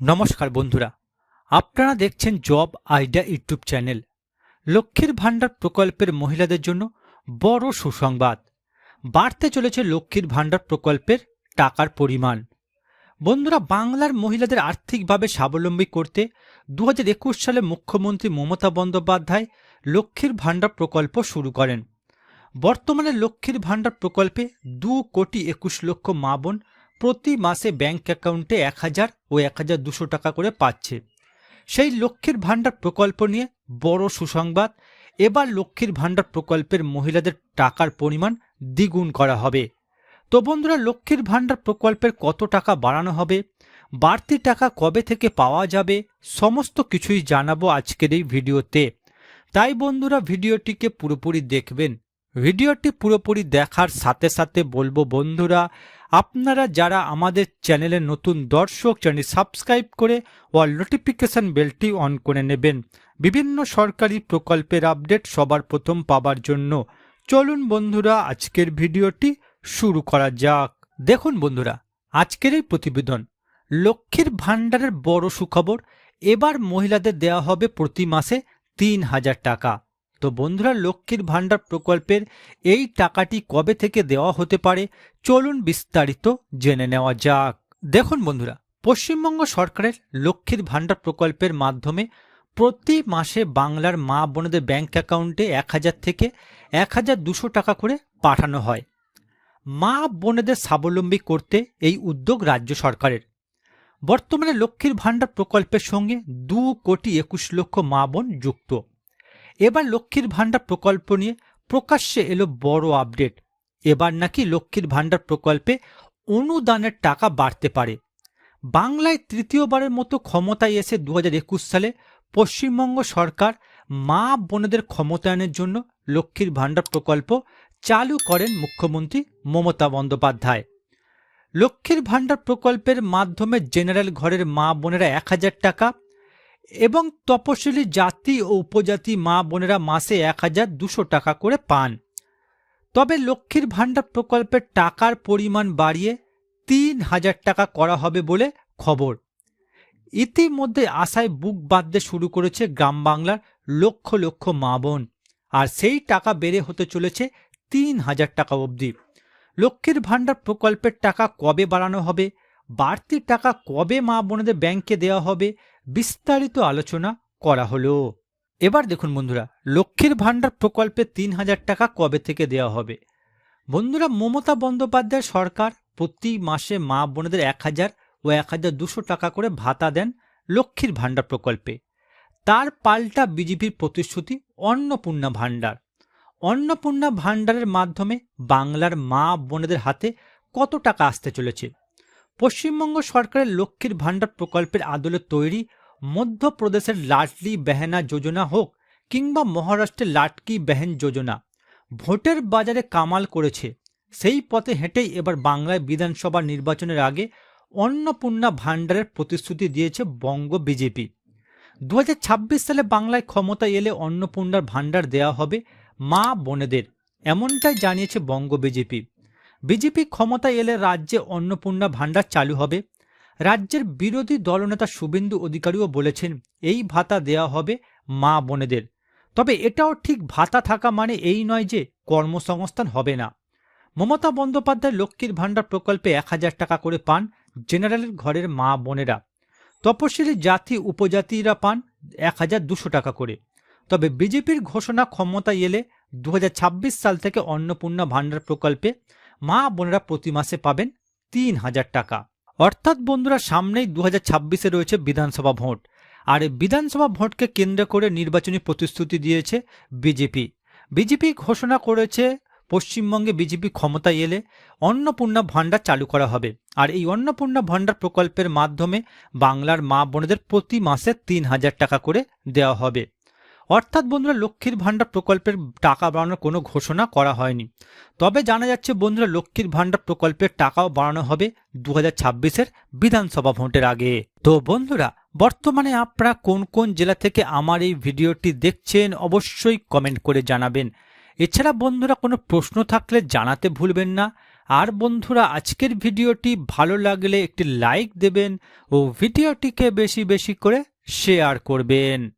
নমস্কার বন্ধুরা, আপনারা দেখছেন জব আইডিয়া ইউটিউব চ্যানেল। লক্ষ্মীর ভাণ্ডার প্রকল্পের মহিলাদের জন্য বড় সুসংবাদ। বাড়তে চলেছে লক্ষ্মীর ভাণ্ডার প্রকল্পের টাকার পরিমাণ। বন্ধুরা, বাংলার মহিলাদের আর্থিকভাবে স্বাবলম্বী করতে দু হাজার একুশ সালে মুখ্যমন্ত্রী মমতা বন্দ্যোপাধ্যায় লক্ষ্মীর ভাণ্ডার প্রকল্প শুরু করেন। বর্তমানে লক্ষ্মীর ভাণ্ডার প্রকল্পে দু কোটি একুশ লক্ষ মা বোন প্রতি মাসে ব্যাংক অ্যাকাউন্টে এক হাজার ও এক হাজার দুশো টাকা করে পাচ্ছে। সেই লক্ষ্মীর ভাণ্ডার প্রকল্প নিয়ে বড় সুসংবাদ। এবার লক্ষ্মীর ভাণ্ডার প্রকল্পের মহিলাদের টাকার পরিমাণ দ্বিগুণ করা হবে। তো বন্ধুরা, লক্ষ্মীর ভাণ্ডার প্রকল্পের কত টাকা বাড়ানো হবে? বাড়তি টাকা কবে থেকে পাওয়া যাবে? সমস্ত কিছুই জানাব আজকের এই ভিডিওতে। তাই বন্ধুরা, ভিডিওটিকে পুরোপুরি দেখবেন। ভিডিওটি পুরোপুরি দেখার সাথে সাথে বলব বন্ধুরা, আপনারা যারা আমাদের চ্যানেলে নতুন দর্শক চ্যানেল সাবস্ক্রাইব করে ও নোটিফিকেশন বেলটি অন করে নেবেন। বিভিন্ন সরকারি প্রকল্পের আপডেট সবার প্রথম পাবার জন্য। চলুন বন্ধুরা, আজকের ভিডিওটি শুরু করা যাক। দেখুন বন্ধুরা, আজকের এই প্রতিবেদন। লক্ষ্মীর ভাণ্ডারের বড় সুখবর, এবার মহিলাদের দেওয়া হবে প্রতি মাসে তিন হাজার টাকা। তো বন্ধুরা লক্ষ্মীর ভাণ্ডার প্রকল্পের এই টাকাটি কবে থেকে দেওয়া হতে পারে চলুন বিস্তারিত জেনে নেওয়া যাক। দেখুন বন্ধুরা, পশ্চিমবঙ্গ সরকারের লক্ষ্মীর ভাণ্ডার প্রকল্পের মাধ্যমে প্রতি মাসে বাংলার মা বোনদের ব্যাংক অ্যাকাউন্টে এক হাজার থেকে এক হাজার দুশো টাকা করে পাঠানো হয়। মা বোনেদের স্বাবলম্বী করতে এই উদ্যোগ রাজ্য সরকারের। বর্তমানে লক্ষ্মীর ভাণ্ডার প্রকল্পের সঙ্গে দু কোটি একুশ লক্ষ মা বোন যুক্ত। এবার লক্ষ্মীর ভাণ্ডার প্রকল্প নিয়ে প্রকাশ্যে এলো বড় আপডেট। এবার নাকি লক্ষ্মীর ভাণ্ডার প্রকল্পে অনুদানের টাকা বাড়তে পারে। বাংলায় তৃতীয়বারের মতো ক্ষমতায় এসে দু হাজার একুশ সালে পশ্চিমবঙ্গ সরকার মা বোনেদের ক্ষমতায়নের জন্য লক্ষ্মীর ভাণ্ডার প্রকল্প চালু করেন মুখ্যমন্ত্রী মমতা বন্দ্যোপাধ্যায়। লক্ষ্মীর ভাণ্ডার প্রকল্পের মাধ্যমে জেনারেল ঘরের মা বোনেরা এক হাজার টাকা এবং তপশিলি জাতি ও উপজাতি মা বোনেরা মাসে এক হাজার দুশো টাকা করে পান। তবে লক্ষ্মীর ভাণ্ডার প্রকল্পের টাকার পরিমাণ বাড়িয়ে তিন হাজার টাকা করা হবে বলে খবর। ইতিমধ্যে আশায় বুক বাঁধতে শুরু করেছে গ্রাম বাংলার লক্ষ লক্ষ মা বোন, আর সেই টাকা বেড়ে হতে চলেছে তিন হাজার টাকা অবধি। লক্ষ্মীর ভাণ্ডার প্রকল্পের টাকা কবে বাড়ানো হবে? বাড়তি টাকা কবে মা বোনেদের ব্যাংকে দেওয়া হবে? বিস্তারিত আলোচনা করা হলো। এবার দেখুন বন্ধুরা, লক্ষ্মীর ভাণ্ডার প্রকল্পে তিন হাজার টাকা কবে থেকে দেওয়া হবে? বন্ধুরা, মমতা বন্দ্যোপাধ্যায় সরকার প্রতি মাসে মা বোনেদের এক হাজার ও এক হাজার দুশো টাকা করে ভাতা দেন লক্ষ্মীর ভাণ্ডার প্রকল্পে। তার পাল্টা বিজেপির প্রতিশ্রুতি অন্নপূর্ণা ভাণ্ডার। অন্নপূর্ণা ভাণ্ডারের মাধ্যমে বাংলার মা বোনেদের হাতে কত টাকা আসতে চলেছে? পশ্চিমবঙ্গ সরকারের লক্ষ্মীর ভাণ্ডার প্রকল্পের আদলে তৈরি মধ্যপ্রদেশের লাডলি বেহেনা যোজনা হোক কিংবা মহারাষ্ট্রের লাটকি বেহেন যোজনা। ভোটের বাজারে কামাল করেছে। সেই পথে হেঁটেই এবার বাংলায় বিধানসভা নির্বাচনের আগে অন্নপূর্ণা ভাণ্ডারের প্রতিশ্রুতি দিয়েছে বঙ্গ বিজেপি। দু হাজার ছাব্বিশ সালে বাংলায় ক্ষমতা এলে অন্নপূর্ণার ভাণ্ডার দেওয়া হবে মা বোনেদের, এমনটাই জানিয়েছে বঙ্গ বিজেপি। বিজেপি ক্ষমতা এলে রাজ্যে অন্নপূর্ণা ভাণ্ডার চালু হবে। রাজ্যের বিরোধী দলনেতা শুভেন্দু অধিকারীও বলেছেন, এই ভাতা দেওয়া হবে মা বোনেদের। তবে এটাও ঠিক ভাতা থাকা মানে এই নয় যে কর্মসংস্থান হবে না। মমতা বন্দ্যোপাধ্যায় লক্ষ্মীর ভাণ্ডার প্রকল্পে এক হাজার টাকা করে পান জেনারেলের ঘরের মা বোনেরা। তপশিলি জাতি উপজাতিরা পান এক হাজার দুশো টাকা করে। তবে বিজেপির ঘোষণা ক্ষমতায় এলে দু হাজার ছাব্বিশ সাল থেকে অন্নপূর্ণা ভাণ্ডার প্রকল্পে মা বোনেরা প্রতি মাসে পাবেন তিন হাজার টাকা। অর্থাৎ বন্ধুরা, সামনেই দু হাজার রয়েছে বিধানসভা ভোট। আর বিধানসভা ভোটকে কেন্দ্র করে নির্বাচনী প্রতিশ্রুতি দিয়েছে বিজেপি। বিজেপি ঘোষণা করেছে, পশ্চিমবঙ্গে বিজেপি ক্ষমতায় এলে অন্নপূর্ণা ভাণ্ডার চালু করা হবে। আর এই অন্নপূর্ণা ভাণ্ডার প্রকল্পের মাধ্যমে বাংলার মা বোনেদের প্রতি মাসে তিন হাজার টাকা করে দেওয়া হবে। অর্থাৎ বন্ধুরা, লক্ষ্মীর ভাণ্ডার প্রকল্পের টাকা বাড়ানোর কোনো ঘোষণা করা হয়নি। তবে জানা যাচ্ছে, বন্ধুরা, লক্ষ্মীর ভাণ্ডার প্রকল্পের টাকাও বাড়ানো হবে দু হাজার বিধানসভা ভোটের আগে। তো বন্ধুরা, বর্তমানে আপনারা কোন কোন জেলা থেকে আমার এই ভিডিওটি দেখছেন অবশ্যই কমেন্ট করে জানাবেন। এছাড়া বন্ধুরা, কোনো প্রশ্ন থাকলে জানাতে ভুলবেন না। আর বন্ধুরা, আজকের ভিডিওটি ভালো লাগলে একটি লাইক দেবেন ও ভিডিওটিকে বেশি বেশি করে শেয়ার করবেন।